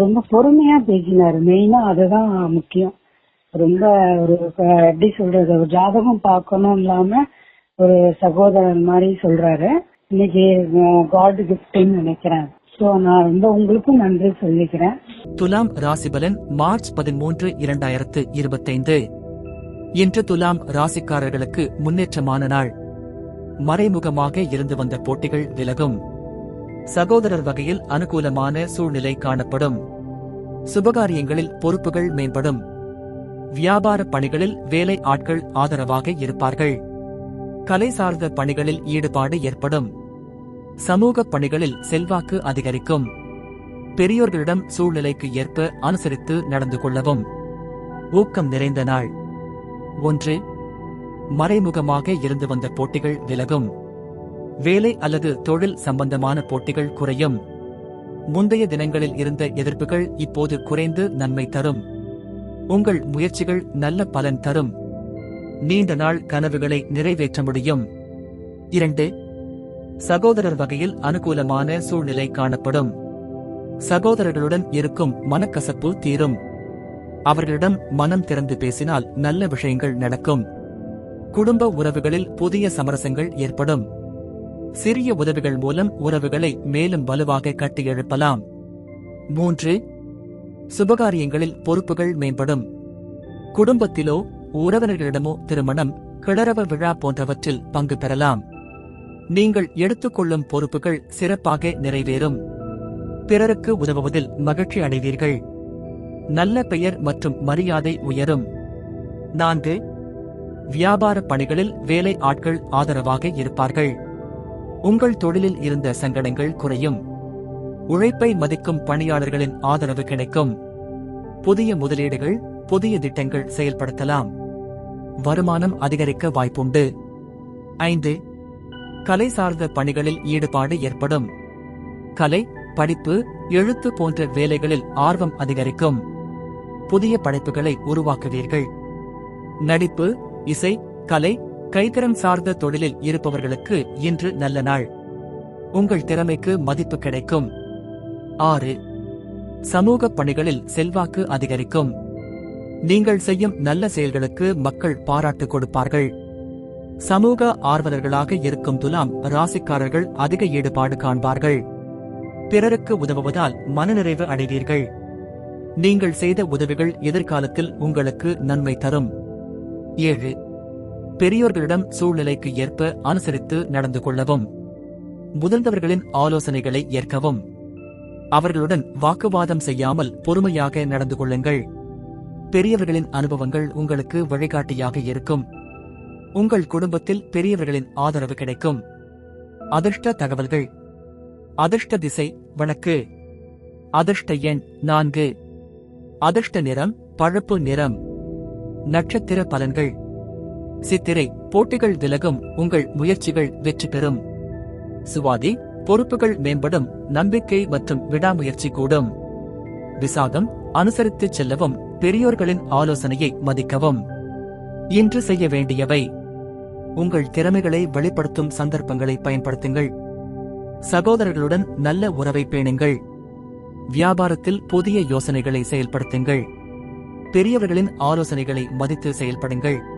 ரொம்ப பொறுமையா பேசினாரு. மெயினா அதுதான் முக்கியம். ரொம்ப ஒரு எப்படி சொல்றது ஒரு ஜாதகம் பார்க்கணும் இல்லாம ஒரு சகோதரன் மாதிரி சொல்றாரு. இன்னைக்கு காட் கிஃப்ட்னு நினைக்கிறேன். சோ நான் ரொம்ப உங்களுக்கும் நன்றி சொல்லிக்கிறேன். துலாம் ராசிபலன் மார்ச் பதிமூன்று இரண்டாயிரத்து இருபத்தைந்து. இன்று துலாம் ராசிக்காரர்களுக்கு முன்னேற்றமான நாள். மறைமுகமாக இருந்து வந்த போட்டிகள் விலகும். சகோதரர் வகையில் அனுகூலமான சூழ்நிலை காணப்படும். சுபகாரியங்களில் பொறுப்புகள் மேம்படும். வியாபார பணிகளில் வேலை ஆட்கள் ஆதரவாக இருப்பார்கள். கலை சார்ந்த பணிகளில் ஈடுபாடு ஏற்படும். சமூக பணிகளில் செல்வாக்கு அதிகரிக்கும். பெரியோர்களிடம் சூழ்நிலைக்கு ஏற்ப அனுசரித்து நடந்து கொள்ளவும். ஊக்கம் நிறைந்த நாள். ஒன்று. மறைமுகமாக இருந்து வந்த போட்டிகள் விலகும். வேலை அல்லது தொழில் சம்பந்தமான போட்டிகள் குறையும். முந்தைய தினங்களில் இருந்த எதிர்ப்புகள் இப்போது குறைந்து நன்மை தரும். உங்கள் முயற்சிகள் நல்ல பலன் தரும். நீண்ட நாள் கனவுகளை நிறைவேற்ற முடியும். இரண்டு சகோதரர் வகையில் அனுகூலமான சூழ்நிலை காணப்படும். சகோதரர்களுடன் இருக்கும் மனக்கசப்பு தீரும். அவர்களிடம் மனம் திறந்து பேசினால் நல்ல விஷயங்கள் நடக்கும். குடும்ப உறவுகளில் புதிய சமரசங்கள் ஏற்படும். சிறிய உதவிகள் மூலம் உறவுகளை மேலும் வலுவாக கட்டியெழுப்பலாம். மூன்று சுபகாரியங்களில் பொறுப்புகள் மேம்படும். குடும்பத்திலோ உறவினர்களிடமோ திருமணம் கிளறவ விழா போன்றவற்றில் பங்கு பெறலாம். நீங்கள் எடுத்துக்கொள்ளும் பொறுப்புகள் சிறப்பாக நிறைவேறும். பிறருக்கு உதவுவதில் மகிழ்ச்சி அடைவீர்கள். நல்ல பெயர் மற்றும் மரியாதை உயரும். நான்கு வியாபார பணிகளில் வேலை ஆட்கள் ஆதரவாக இருப்பார்கள். உங்கள் தொழிலில் இருந்த சங்கடங்கள் குறையும். உழைப்பை மதிக்கும் பணியாளர்களின் ஆதரவு கிடைக்கும். புதிய முதலீடுகள் புதிய திட்டங்கள் செயல்படுத்தலாம். வருமானம் அதிகரிக்க வாய்ப்புண்டு. ஐந்து கலை சார்ந்த பணிகளில் ஈடுபாடு ஏற்படும். கலை படிப்பு எழுத்து போன்ற வேலைகளில் ஆர்வம் அதிகரிக்கும். புதிய படைப்புகளை உருவாக்குவீர்கள். நடிப்பு இசை கலை கைத்திறன் சார்ந்த தொழிலில் இருப்பவர்களுக்கு இன்று நல்ல நாள். உங்கள் திறமைக்கு மதிப்பு கிடைக்கும். ஆறு. சமூக பணிகளில் செல்வாக்கு அதிகரிக்கும். நீங்கள் செய்யும் நல்ல செயல்களுக்கு மக்கள் பாராட்டு கொடுப்பார்கள். சமூக ஆர்வலர்களாக இருக்கும் துலாம் ராசிக்காரர்கள் அதிக ஈடுபாடு காண்பார்கள். பிறருக்கு உதவுவதால் மனநிறைவு அடைவீர்கள். நீங்கள் செய்த உதவிகள் எதிர்காலத்தில் உங்களுக்கு நன்மை தரும். ஏழு. பெரியோர்களிடம் சூழ்நிலைக்கு ஏற்ப அனுசரித்து நடந்து கொள்ளவும். முதிர்ந்தவர்களின் ஆலோசனைகளை ஏற்கவும். அவர்களுடன் வாக்குவாதம் செய்யாமல் பொறுமையாக நடந்து கொள்ளுங்கள். பெரியவர்களின் அனுபவங்கள் உங்களுக்கு வழிகாட்டியாக இருக்கும். உங்கள் குடும்பத்தில் பெரியவர்களின் ஆதரவு கிடைக்கும். அதிர்ஷ்ட தகவல்கள். அதிர்ஷ்ட திசை வழக்கு. அதிர்ஷ்ட எண் நான்கு. அதிர்ஷ்ட நிறம் பழுப்பு நிறம். நட்சத்திர பலன்கள். சித்திரை போட்டிகள் விலகும் உங்கள் முயற்சிகள் வெற்றி பெறும். சுவாதி பொறுப்புகள் மேம்படும் நம்பிக்கை மற்றும் விடாமுயற்சி கூடும். விசாகம் அனுசரித்துச் செல்லவும் பெரியோர்களின் ஆலோசனையை மதிக்கவும். இன்று செய்ய வேண்டியவை. உங்கள் திறமைகளை வெளிப்படுத்தும் சந்தர்ப்பங்களை பயன்படுத்துங்கள். சகோதரர்களுடன் நல்ல உறவை பேணுங்கள். வியாபாரத்தில் புதிய யோசனைகளை செயல்படுத்துங்கள். பெரியவர்களின் ஆலோசனைகளை மதித்து செயல்படுங்கள்.